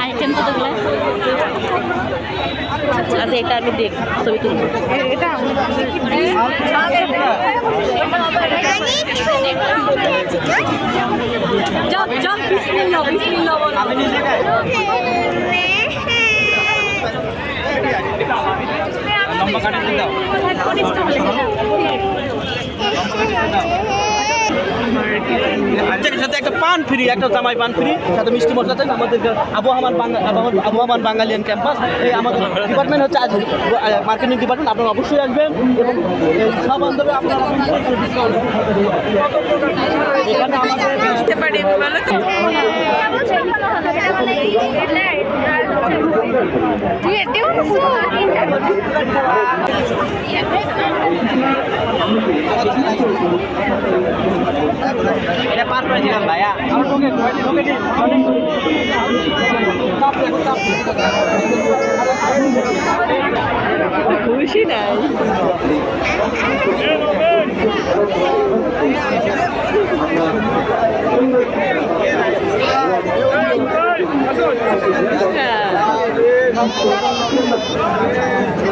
Item কতগুলো আচ্ছা এটা আমি দেখ ছবি তুলব এটা জল লম্বা কাটে দিয়ে দাও আচ্ছা সাথে একটা পান ফ্রি একটা জামাই পান ফ্রি সাথে মিষ্টি মশলা থাকে আমাদের আবহাওয়ান আবহাওয়ান বাঙালিয়ান ক্যাম্পাস এই আমাদের ডিপার্টমেন্ট হচ্ছে আজ মার্কেটিং ডিপার্টমেন্ট আপনারা অবশ্যই আসবেন এবং সব অন্তরে আপনারা এখানে আমাদের এটা পার করেছিলাম ভাইয়া আমার ঢোকে ঢোকে খুশি নাই Thank you.